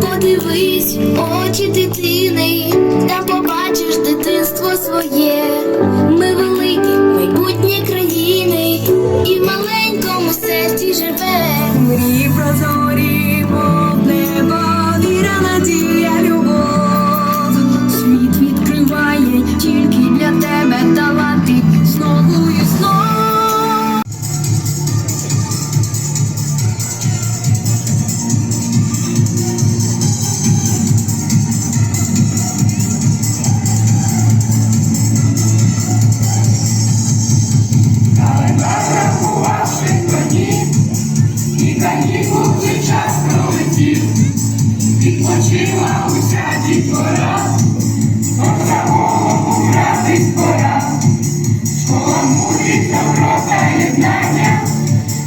Подивись очі дитини, та побачиш дитинство своє. Ми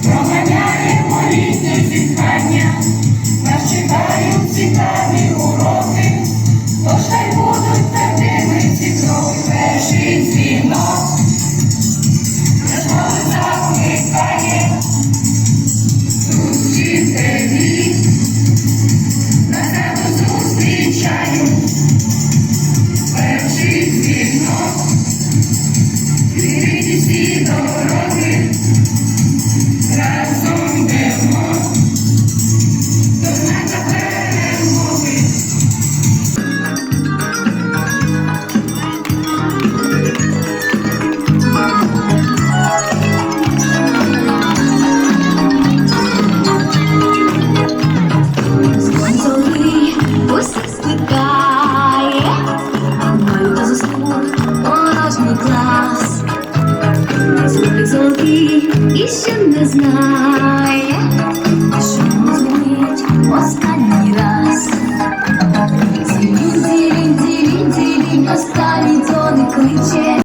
Проганяємо літнє зітхання, нас чекають цікаві. Sisi Doro